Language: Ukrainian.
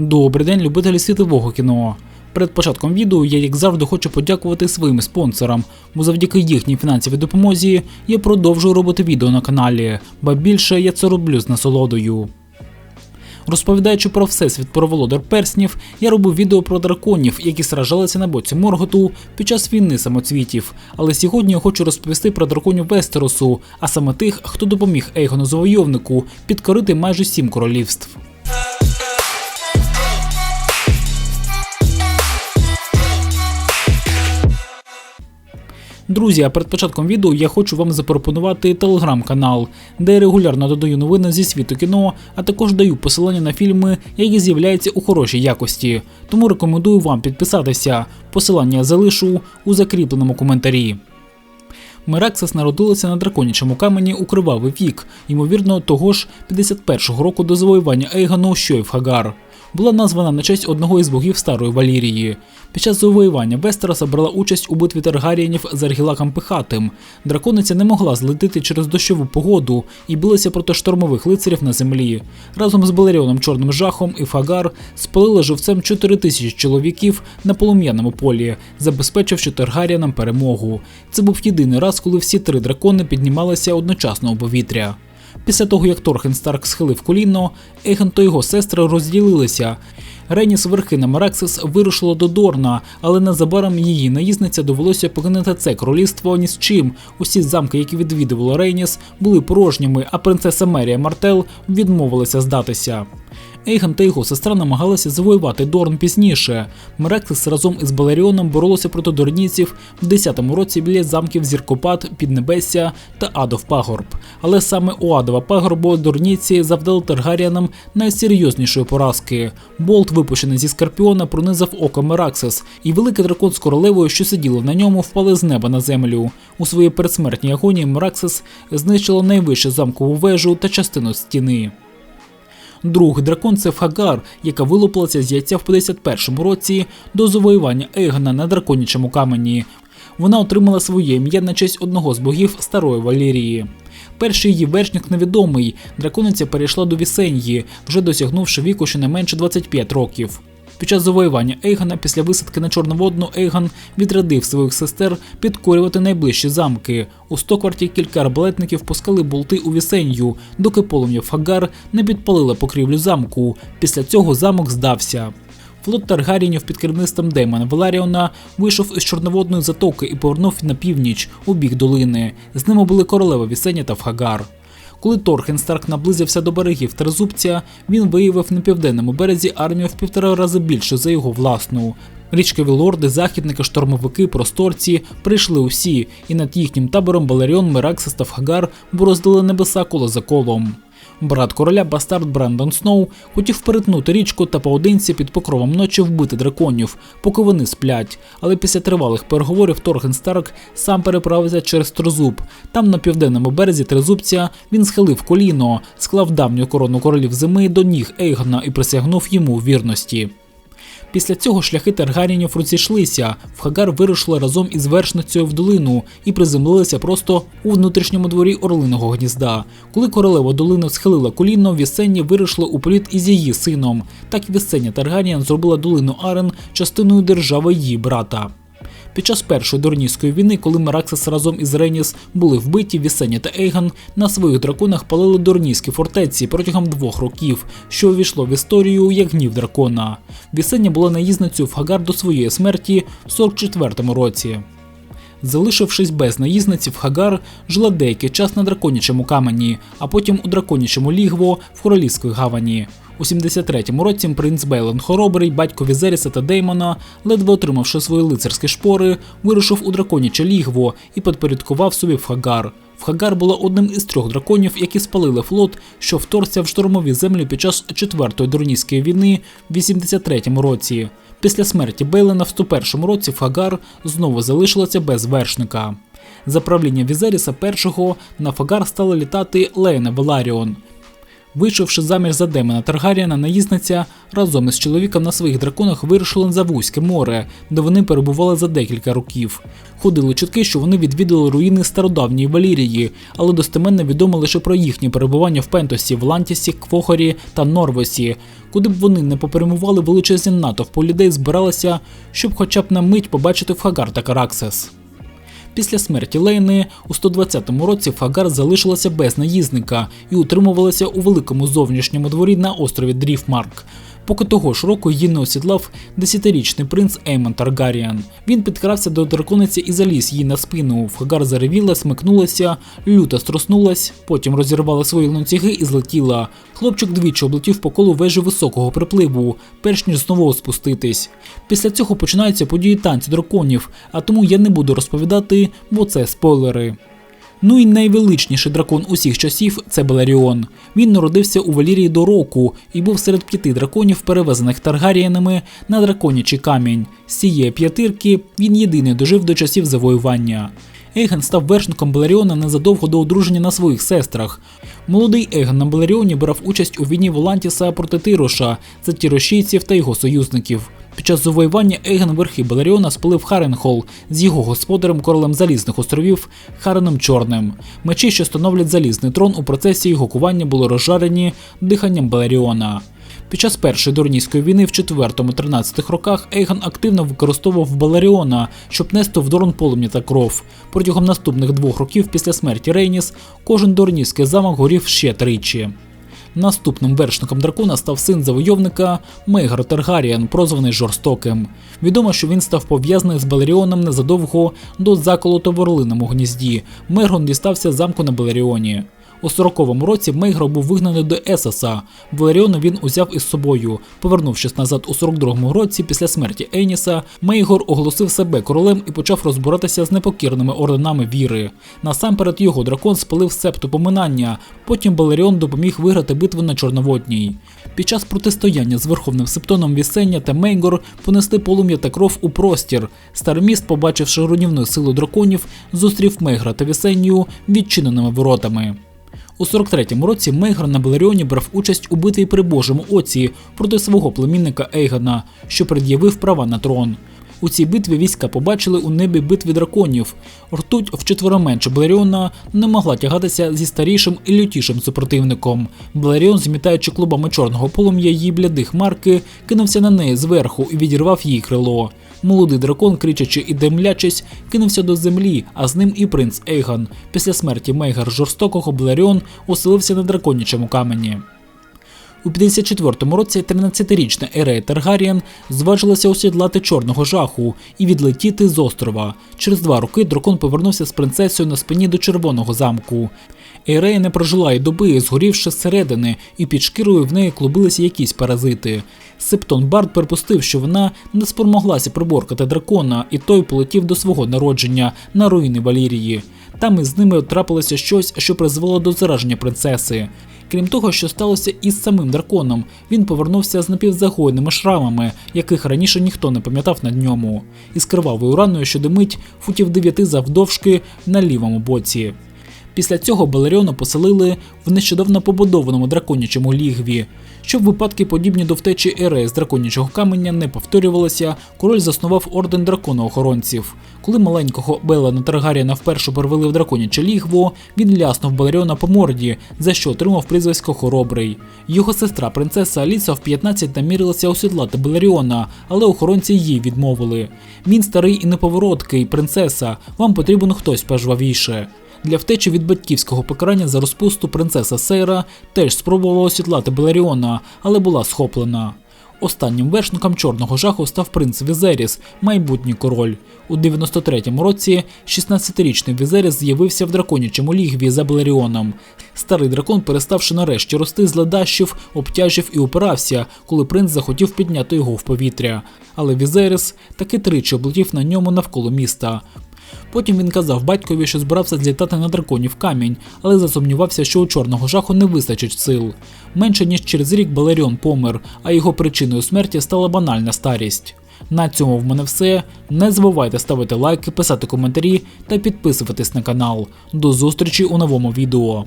Добрий день, любителі світового кіно. Перед початком відео я, як завжди, хочу подякувати своїм спонсорам, бо завдяки їхній фінансовій допомозі я продовжую робити відео на каналі, ба більше я це роблю з насолодою. Розповідаючи про всесвіт про володар перснів, я робив відео про драконів, які сражалися на боці Морготу під час війни самоцвітів. Але сьогодні я хочу розповісти про драконів Вестеросу, а саме тих, хто допоміг Ейгону Завойовнику підкорити майже сім королівств. Друзі, а перед початком відео я хочу вам запропонувати телеграм-канал, де я регулярно додаю новини зі світу кіно, а також даю посилання на фільми, які з'являються у хорошій якості. Тому рекомендую вам підписатися. Посилання залишу у закріпленому коментарі. Мераксис народилася на драконячому камені у кривавий вік, ймовірно, того ж 51-го року до завоювання Ейгану, що й в Хагар. Була названа на честь одного із богів Старої Валірії. Під час завоювання Вестероса брала участь у битві Таргарієнів з Аргілаком Пихатим. Дракониця не могла злетити через дощову погоду і билася проти штормових лицарів на землі. Разом з Балеріоном Чорним Жахом і Фагар спалили живцем 4 тисячі чоловіків на полум'яному полі, забезпечивши Таргаріянам перемогу. Це був єдиний раз, коли всі три дракони піднімалися одночасно у повітря. Після того, як Торхен Старк схилив коліно, Еген та його сестри розділилися. Реніс верхи на Мераксис вирушила до Дорна, але незабаром її наїзниця довелося покинути це королівство ні з чим. Усі замки, які відвідувала Рейніс, були порожніми, а принцеса Мерія Мартел відмовилася здатися. Ейган та його сестра намагалися завоювати Дорн пізніше. Мерексис разом із Балеріоном боролися проти дорнійців в 10-му році біля замків Зіркопад, Піднебесся та Адов Пагорб. Але саме у Адова Пагорбу дорнійці завдали Таргаріанам найсерйознішої поразки. Болт, випущений зі Скорпіона, пронизав око Мераксис, і великий дракон з королевою, що сиділи на ньому, впали з неба на землю. У своїй передсмертній агонії Мераксис знищила найвищу замкову вежу та частину стіни. Другий дракон це Фагар, яка вилупилася з яйця в 51-му році до завоювання Ейгона на драконячому камені. Вона отримала своє ім'я на честь одного з богів Старої Валерії. Перший її вершник невідомий. Дракониця перейшла до Вісеньї, вже досягнувши віку щонайменше 25 років. Під час завоювання Ейгана після висадки на Чорноводну Ейган відрядив своїх сестер підкорювати найближчі замки. У Стокварті кілька арбалетників пускали болти у вісенью, доки полум'я Фагар не підпалило покрівлю замку. Після цього замок здався. Флот Таргарінів під керівництвом Деймона Веларіона вийшов із Чорноводної затоки і повернув на північ у бік долини. З ними були королева Вісеня та Фагар. Коли Торхенстарк наблизився до берегів Трезубця, він виявив на південному березі армію в півтора рази більше за його власну. Річкові лорди, західники, штормовики, просторці прийшли усі, і над їхнім табором Балеріон, Мераксис та Фагар бороздили небеса коло за колом. Брат короля Бастард Брендон Сноу хотів перетнути річку та поодинці під покровом ночі вбити драконів, поки вони сплять. Але після тривалих переговорів Торген Старк сам переправився через Трозуб. Там на південному березі Трезубця він схилив коліно, склав давню корону королів зими до ніг Ейгона і присягнув йому вірності. Після цього шляхи Таргарінів розійшлися, в Хагар вирушили разом із вершницею в долину і приземлилися просто у внутрішньому дворі орлиного гнізда. Коли королева долини схилила коліно, Вісенні вирушили у політ із її сином. Так Вісення Таргаріан зробила долину Арен частиною держави її брата. Під час першої Дорнійської війни, коли Мераксис разом із Реніс були вбиті, Вісеня та Ейган на своїх драконах палили Дорнійські фортеці протягом двох років, що увійшло в історію як гнів дракона. Вісеня була наїзницею в Хагар до своєї смерті в 44-му році. Залишившись без наїзниці в Хагар, жила деякий час на драконячому камені, а потім у драконячому лігво в королівській гавані. У 73-му році принц Бейлен Хоробрий, батько Візеріса та Деймона, ледве отримавши свої лицарські шпори, вирушив у драконяче лігво і підпорядкував собі в Хагар. В Хагар було одним із трьох драконів, які спалили флот, що вторгся в штурмові землі під час Четвертої Дорнійської війни в 83-му році. Після смерті Бейлена в 101-му році Фагар знову залишилася без вершника. За правління Візеріса І на Фагар стали літати Лейна Веларіон. Вийшовши заміж за Демона Таргаріана, наїзниця разом із чоловіком на своїх драконах вирушили за Вузьке море, де вони перебували за декілька років. Ходили чутки, що вони відвідали руїни стародавньої Валірії, але достеменно відомо лише про їхнє перебування в Пентосі, Влантісі, Квохорі та Норвосі. Куди б вони не попрямували величезні натовпу людей збиралися, щоб хоча б на мить побачити Фагар та Караксес. Після смерті Лейни у 120-му році Фагар залишилася без наїзника і утримувалася у великому зовнішньому дворі на острові Дріфмарк. Поки того ж року її не осідлав десятирічний принц Еймон Таргаріан. Він підкрався до дракониці і заліз їй на спину. Фагар заревіла, смикнулася, люто струснулась, потім розірвала свої ланцюги і злетіла. Хлопчик двічі облетів по колу вежі високого припливу, перш ніж знову спуститись. Після цього починаються події танці драконів, а тому я не буду розповідати, бо це спойлери. Ну і найвеличніший дракон усіх часів це Беларіон. Він народився у Валірії до року і був серед п'яти драконів, перевезених Таргарієнами на драконячий камінь. З цієї п'ятирки він єдиний дожив до часів завоювання. Ейген став вершником Беларіона незадовго до одруження на своїх сестрах. Молодий Ейген на Беларіоні брав участь у війні Волантіса проти Тироша, це тірошійців та його союзників. Під час завоювання Ейген верхи Беларіона спалив Харенхол з його господарем королем Залізних островів Хареном Чорним. Мечі, що становлять залізний трон, у процесі його кування були розжарені диханням Беларіона. Під час першої Дорнійської війни в 4-13 роках Ейган активно використовував Баларіона, щоб нести в Дорн полум'я та кров. Протягом наступних двох років після смерті Рейніс кожен Дорнійський замок горів ще тричі. Наступним вершником дракона став син завойовника Мейгар Таргаріан, прозваний жорстоким. Відомо, що він став пов'язаний з Балеріоном незадовго до заколоту в Орлиному гнізді. Мейгрон дістався замку на Балеріоні. У 40-му році Мейгро був вигнаний до Есоса. Валеріона він узяв із собою. Повернувшись назад у 42-му році після смерті Еніса, Мейгор оголосив себе королем і почав розбиратися з непокірними орденами віри. Насамперед його дракон спалив септу поминання. Потім Балеріон допоміг виграти битву на Чорноводній. Під час протистояння з верховним септоном Вісення та Мейгор понесли полум'я та кров у простір. Старміст, побачивши руйнівну силу драконів, зустрів Мейгра та Вісенію відчиненими воротами. У 43-му році Мейгр на Белеріоні брав участь у битві при Божому Оці проти свого племінника Ейгана, що пред'явив права на трон. У цій битві війська побачили у небі битві драконів. Ртуть вчетверо менше Белеріона не могла тягатися зі старішим і лютішим супротивником. Белеріон, змітаючи клубами чорного полум'я її блядих марки, кинувся на неї зверху і відірвав її крило. Молодий дракон, кричачи і демлячись, кинувся до землі, а з ним і принц Ейган. Після смерті Мейгар жорстокого Блеріон оселився на драконячому камені. У 54-му році 13-річна Ерея Таргаріан зважилася осідлати чорного жаху і відлетіти з острова. Через два роки дракон повернувся з принцесою на спині до червоного замку. Ерея не прожила й доби, згорівши зсередини, і під шкірою в неї клубилися якісь паразити. Септон Бард припустив, що вона не спромоглася приборкати дракона, і той полетів до свого народження на руїни Валірії. Там із ними трапилося щось, що призвело до зараження принцеси. Крім того, що сталося із самим драконом, він повернувся з напівзагойними шрамами, яких раніше ніхто не пам'ятав на ньому, із кривавою раною, що димить футів дев'яти завдовжки на лівому боці. Після цього Балеріону поселили в нещодавно побудованому драконячому лігві. Щоб випадки, подібні до втечі Ереї з драконячого каменя, не повторювалися, король заснував орден драконоохоронців. Коли маленького Белена Таргаріана вперше перевели в драконяче лігво, він ляснув Балеріона по морді, за що отримав прізвисько Хоробрий. Його сестра принцеса Аліса в 15 намірилася осідлати Балеріона, але охоронці їй відмовили. Він старий і неповороткий, принцеса. Вам потрібен хтось пожвавіше. Для втечі від батьківського покарання за розпусту принцеса Сейра теж спробувала осідлати Беларіона, але була схоплена. Останнім вершником чорного жаху став принц Візеріс, майбутній король. У 93-му році 16-річний Візеріс з'явився в драконячому лігві за Беларіоном. Старий дракон, переставши нарешті рости з ледащів, обтяжив і упирався, коли принц захотів підняти його в повітря. Але Візеріс таки тричі облетів на ньому навколо міста. Потім він казав батькові, що збирався злітати на драконів камінь, але засумнівався, що у чорного жаху не вистачить сил. Менше ніж через рік Балеріон помер, а його причиною смерті стала банальна старість. На цьому в мене все. Не забувайте ставити лайки, писати коментарі та підписуватись на канал. До зустрічі у новому відео.